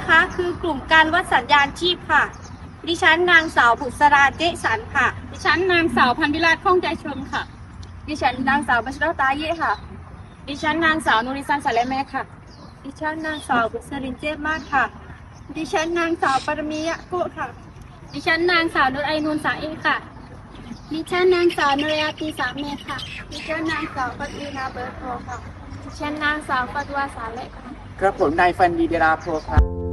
นะคะ คือกลุ่มการวัดสัญญาณชีพค่ะ ดิฉันนางสาวบุษราเจสันค่ะ ดิฉันนางสาวพันวิราชข้องใจชนค่ะ ดิฉันนางสาวบัชรตาเย่ค่ะ ดิฉันนางสาวนุริสันสาเลแม่ค่ะ ดิฉันนางสาวบุษรินเจมากค่ะ ดิฉันนางสาวปรมียะกุค่ะ ดิฉันนางสาวนุรไอนูนสาเอกค่ะ ดิฉันนางสาวนรยาตีสามเมธค่ะ ดิฉันนางสาวปัตวีนาเบิร์ตโทค่ะ ดิฉันนางสาวปัตวาสาเละค่ะ ครับผมนายฟันดีเดราโพครับ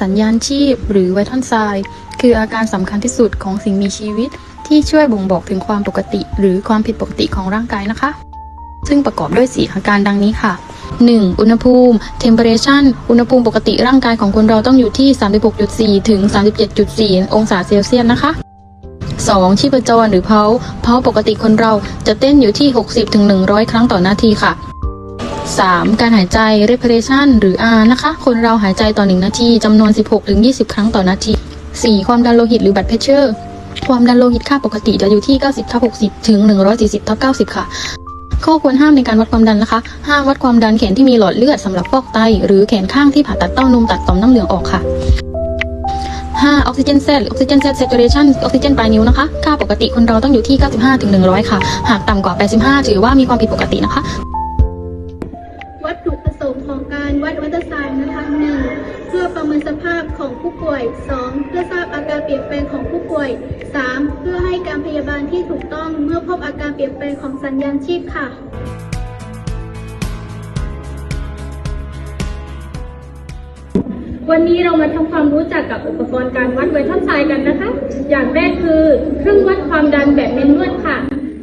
สัญญาณชีพ หรือไวทัลไซน์คืออาการสำคัญที่สุดของสิ่งมีชีวิต ที่ช่วยบ่งบอกถึงความปกติ หรือความผิดปกติของร่างกายนะคะ ซึ่งประกอบด้วย 4 อาการดังนี้ค่ะ 1. อุณหภูมิ temperature อุณหภูมิปกติร่างกายของคนเราต้องอยู่ที่ 36.4 ถึง 37.4 องศาเซลเซียสนะคะ 2. ชีพจรหรือเพาเพาปกติคนเราจะเต้นอยู่ที่ 60ถึง100 ครั้งต่อนาทีค่ะ 3. การหายใจ respiration หรือ R นะคะ คนเราหายใจต่อ 1 นาทีจำนวน 16ถึง20 ครั้งต่อนาที 4. ความดันโลหิตหรือ blood pressure ความดันโลหิตค่าปกติจะอยู่ที่ 90ทับ60 ถึง 140ทับ90 ค่ะ ข้อควรห้ามในการวัดความดันนะคะ ห้ามวัดความดันแขนที่มีหลอดเลือดสำหรับฟอกไต หรือแขนข้างที่ผ่าตัดเต้านมตัดต่อมน้ำเหลืองออกค่ะ 5. ออกซิเจนเซตออกซิเจนเซตเซ t เรชันออกซิเจนปลายนิ้วนะคะ ค่าปกติคนเราต้องอยู่ที่ 95ถึง100 ค่ะ หากต่ำกว่า 85 ถือว่ามีความผิดปกตินะคะ ประเมินสภาพของผู้ป่วย 2. เพื่อทราบอาการเปลี่ยนแปลงของผู้ป่วย 3. เพื่อให้การพยาบาลที่ถูกต้องเมื่อพบอาการเปลี่ยนแปลงของสัญญาณชีพค่ะวันนี้เรามาทำความรู้จักกับอุปกรณ์การวัดไวทัลไซกันนะคะ อย่างแรกคือเครื่องวัดความดันแบบเมนนวดค่ะ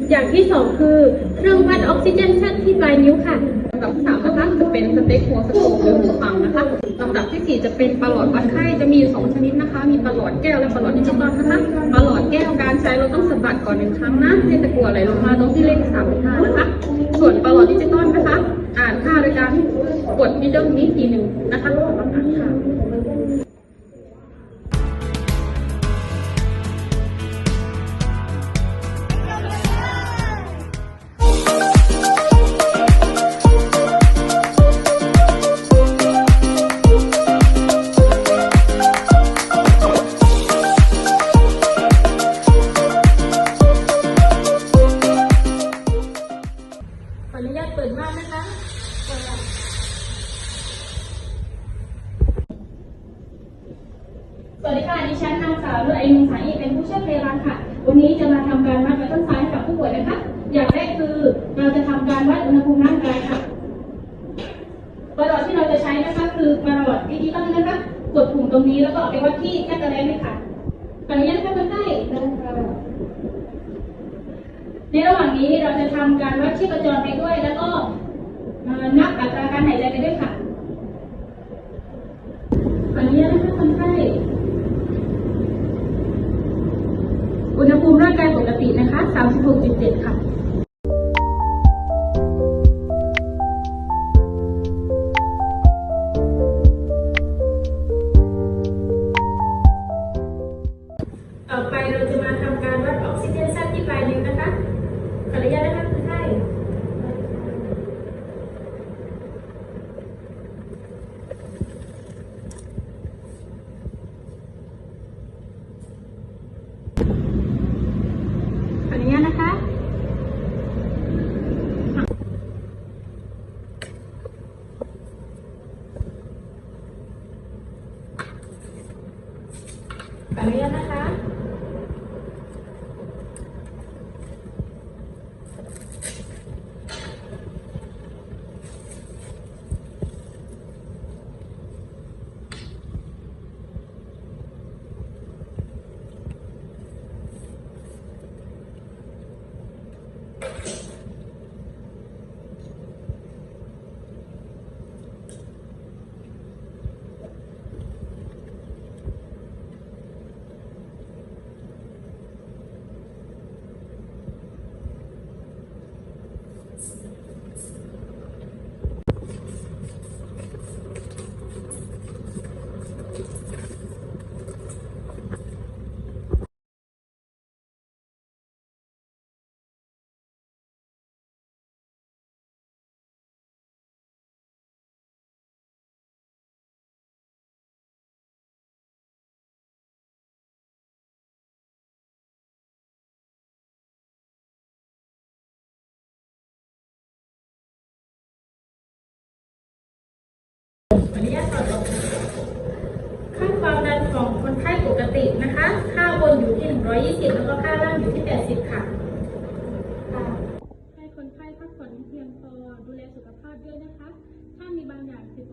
อย่างที่สองคือเครื่องวัดออกซิเจนชั้นที่ปลายนิ้วค่ะลำดับสามนะคะจะเป็นสเต็กหัวสโคปหรือหูฟังนะครับ สี่จะเป็นปลอดวัดไข้จะมีอยู่สองชนิดนะคะ มีปลอดแก้วและปลอดดิจิตอลนะคะปลอดแก้วการใช้เราต้องสะบัดก่อนหนึ่งครั้งนะให้ตะกั่วไหลลงมาตรงที่เลขสามห้านะคะส่วนปลอดดิจิตอลนะคะ อ่านค่าโดยการกดมิดเดิลนี้ทีหนึ่งนะคะอ่านค่า สวัสดีค่ะ ดิฉันนางสาวดุไอนุสาอีเป็นผู้ช่วยพยาบาลค่ะ วันนี้จะมาทำการวัดไวท์ต้นซ้ายให้กับผู้ป่วยนะคะ อย่างแรกคือเราจะทำการวัดอุณหภูมิร่างกายค่ะประหลอดที่เราจะใช้นะคะคือประหลอดดิจิตอลนะคะ กดปุ่มตรงนี้แล้วก็เอาไปวัดที่แคตเตอร์แลนด์เลยค่ะขออนุญาตนะคะคนไข้ในระหว่างนี้เราจะทำการวัดชีพจรไปด้วย แล้วก็นับอัตราการหายใจไปด้วยค่ะขออนุญาตนะคะคนไข้อุณหภูมิร่างกายปกติ นะคะ36.7 ค่ะ ขออนุญาตนะคะ อนุญาตถอดออกค่าความดันของคนไข้ปกตินะคะ ค่าบนอยู่ที่ 120 แล้วก็ค่าล่างอยู่ที่ 80 ค่ะ ให้คนไข้พักผ่อนเพียงพอดูแลสุขภาพด้วยนะคะ ถ้ามีบางอย่างผิดป